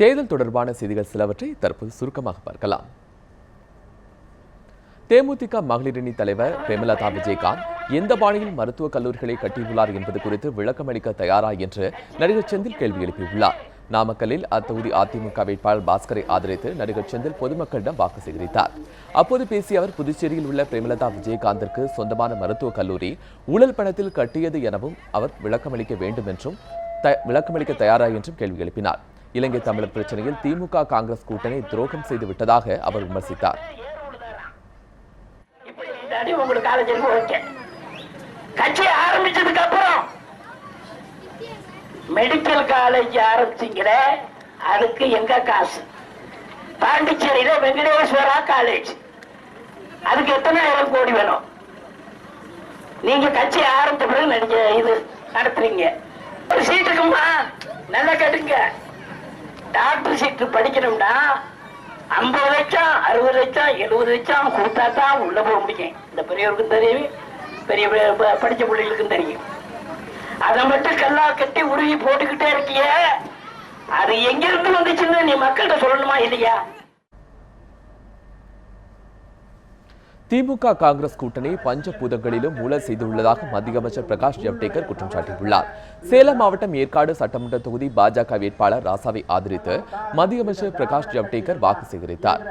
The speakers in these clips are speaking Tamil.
தேர்தல் தொடர்பான செய்திகள் சிலவற்றை தற்போது சுருக்கமாக பார்க்கலாம். தேமுதிக மகளிரணி தலைவர் பிரேமலதா விஜயகாந்த் எந்த பாணியில் மருத்துவக் கல்லூரிகளை கட்டியுள்ளார் என்பது குறித்து விளக்கமளிக்க தயாரா என்று நடிகர் செந்தில் கேள்வி எழுப்பியுள்ளார். நாமக்கல்லில் அத்தொகுதி அதிமுக வேட்பாளர் பாஸ்கரை ஆதரித்து நடிகர் செந்தில் பொதுமக்களிடம் வாக்கு சேகரித்தார். அப்போது பேசிய அவர் புதுச்சேரியில் உள்ள பிரேமலதா விஜயகாந்திற்கு சொந்தமான மருத்துவக் கல்லூரி ஊழல் பணத்தில் கட்டியது எனவும் அவர் விளக்கமளிக்க வேண்டும் என்றும் விளக்கமளிக்க தயாரா என்றும் கேள்வி எழுப்பினார். இலங்கை தமிழர் பிரச்சனையில் திமுக காங்கிரஸ் கூட்டணி துரோகம் செய்து விட்டதாக அவர் விமர்சித்தார். உங்களுக்கு காலேஜ் ஓகே கட்சி ஆரம்பிச்சதுக்கு அப்புறம் மெடிக்கல் காலேஜ் ஆரம்பிச்சீங்கள அதுக்கு எங்க காசு? பாண்டிச்சேரியில வெங்கடேஸ்வரா காலேஜ் அதுக்கு எத்தனாயிரம் கோடி வேணும்? நீங்க கட்சி ஆரம்பிச்ச பிறகு நடிச்ச இது நடத்துறீங்க. ஒரு சீட்டுக்குமா நல்லா கேட்டுங்க. டாக்டர் சீட்டு படிக்கணும்டா. ஐம்பது லட்சம் அறுபது லட்சம் எழுபது லட்சம் கொடுத்தா தான் உள்ள போக முடியும். இந்த பெரியவருக்கும் தெரியும் பெரிய படிச்ச பிள்ளைகளுக்கும் தெரியும். அதை மட்டும் கல்லா கட்டி உருவி போட்டுக்கிட்டே இருக்கிய. அது எங்கிருந்து வந்துச்சுன்னு நீ மக்கள்கிட்ட சொல்லணுமா இல்லையா? திமுக காங்கிரஸ் கூட்டணி பஞ்சபூதங்களிலும் ஊழல் செய்துள்ளதாக மத்திய அமைச்சர் பிரகாஷ் ஜவ்டேகர் குற்றம் சாட்டியுள்ளார். சேலம் மாவட்டம் ஏற்காடு சட்டமன்ற தொகுதி பாஜக வேட்பாளர் ராசாவை ஆதரித்து மத்திய அமைச்சர் பிரகாஷ் ஜவ்டேகர் வாக்கு சேகரித்தார்.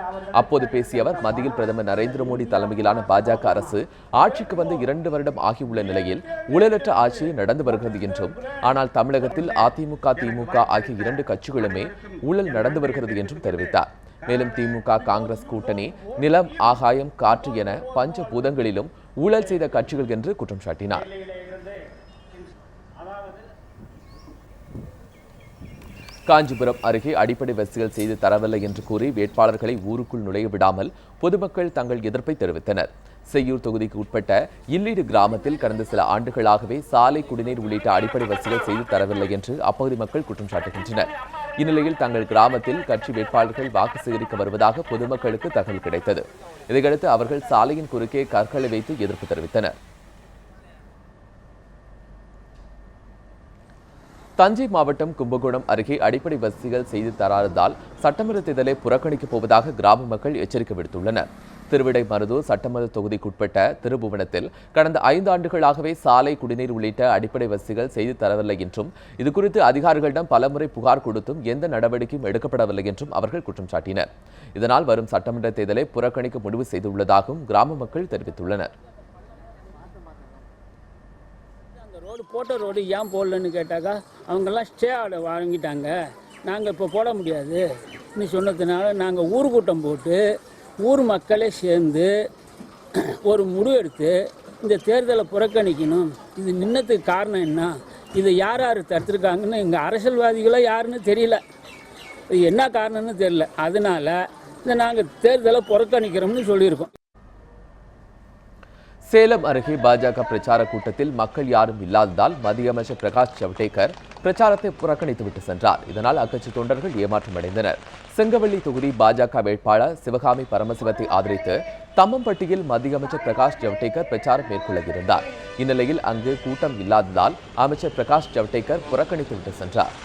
அப்போது பேசிய அவர் மத்தியில் பிரதமர் நரேந்திர மோடி தலைமையிலான பாஜக அரசு ஆட்சிக்கு வந்து இரண்டு வருடம் ஆகியுள்ள நிலையில் ஊழலற்ற ஆட்சி நடந்து வருகிறது என்றும் ஆனால் தமிழகத்தில் அதிமுக திமுக ஆகிய இரண்டு கட்சிகளுமே ஊழல் நடந்து வருகிறது என்றும் தெரிவித்தார். மேலும் திமுக காங்கிரஸ் கூட்டணி நிலம் ஆகாயம் காற்று என பஞ்ச பூதங்களிலும் ஊழல் செய்த கட்சிகள் என்று குற்றம் சாட்டினார். காஞ்சிபுரம் அருகே அடிப்படை வசதிகள் செய்து தரவில்லை என்று கூறி வேட்பாளர்களை ஊருக்குள் நுழைய விடாமல் பொதுமக்கள் தங்கள் எதிர்ப்பை தெரிவித்தனர். செய்யூர் தொகுதிக்கு உட்பட்ட இல்லீடு கிராமத்தில் கடந்த சில ஆண்டுகளாகவே சாலை குடிநீர் உள்ளிட்ட அடிப்படை வசதிகள் செய்து தரவில்லை என்று அப்பகுதி மக்கள் குற்றம் சாட்டுகின்றனர். இந்நிலையில் தங்கள் கிராமத்தில் கட்சி வேட்பாளர்கள் வாக்கு சேகரிக்க வருவதாக பொதுமக்களுக்கு தகவல் கிடைத்தது. இதையடுத்து அவர்கள் சாலையின் குறுக்கே கற்களை வைத்து எதிர்ப்பு தெரிவித்தனர். தஞ்சை மாவட்டம் கும்பகோணம் அருகே அடிப்படை வசதிகள் செய்து தராததால் சட்டமன்ற தேர்தலை புறக்கணிக்கப் போவதாக கிராம மக்கள் எச்சரிக்கை விடுத்துள்ளனர். திருவிடை மருதூர் சட்டமன்ற தொகுதிக்குட்பட்ட திருபுவனத்தில் கடந்த ஐந்து ஆண்டுகளாகவே சாலை குடிநீர் உள்ளிட்ட அடிப்படை வசதிகள் செய்து தரவில்லை என்றும் இதுகுறித்து அதிகாரிகளிடம் பலமுறை புகார் கொடுத்தும் எந்த நடவடிக்கையும் எடுக்கப்படவில்லை என்றும் அவர்கள் குற்றம் சாட்டினர். இதனால் வரும் சட்டமன்ற தேர்தலை புறக்கணிக்க முடிவு செய்துள்ளதாகவும் கிராம மக்கள் தெரிவித்துள்ளனர். இந்த ரோடு போட்ட ரோடு ஏன் போடலன்னு கேட்டாக்கா அவங்கெல்லாம் ஸ்டே ஆர்டர் வாங்கிட்டாங்க. நாங்கள் இப்போ போட முடியாது. நீ சொன்னதுனால நாங்கள் ஊர் கூட்டம் போட்டு ஊர் மக்களே சேர்ந்து ஒரு முடிவெடுத்து இந்த தேர்தலை புறக்கணிக்கணும். இது நின்னத்துக்கு காரணம் என்ன? இதை யார் யார் தடுத்துருக்காங்கன்னு எங்கள் அரசியல்வாதிகளாக யாருன்னு தெரியல. இது என்ன காரணம்னு தெரியல. அதனால் இந்த நாங்கள் தேர்தலை புறக்கணிக்கிறோம்னு சொல்லியிருக்கோம். சேலம் அருகே பாஜக பிரச்சார கூட்டத்தில் மக்கள் யாரும் இல்லாததால் மத்திய அமைச்சர் பிரகாஷ் ஜவடேகர் பிரச்சாரத்தை புறக்கணித்துவிட்டு சென்றார். இதனால் அக்கட்சி தொண்டர்கள் ஏமாற்றமடைந்தனர். செங்கவள்ளி தொகுதி பாஜக வேட்பாளர் சிவகாமி பரமசிவத்தை ஆதரித்து தம்மம்பட்டியில் மத்திய அமைச்சர் பிரகாஷ் ஜவடேகர் பிரச்சாரம் மேற்கொள்ளிருந்தார் இந்நிலையில் அங்கு கூட்டம் இல்லாததால் அமைச்சர் பிரகாஷ் ஜவடேகர் புறக்கணித்துவிட்டு சென்றார்.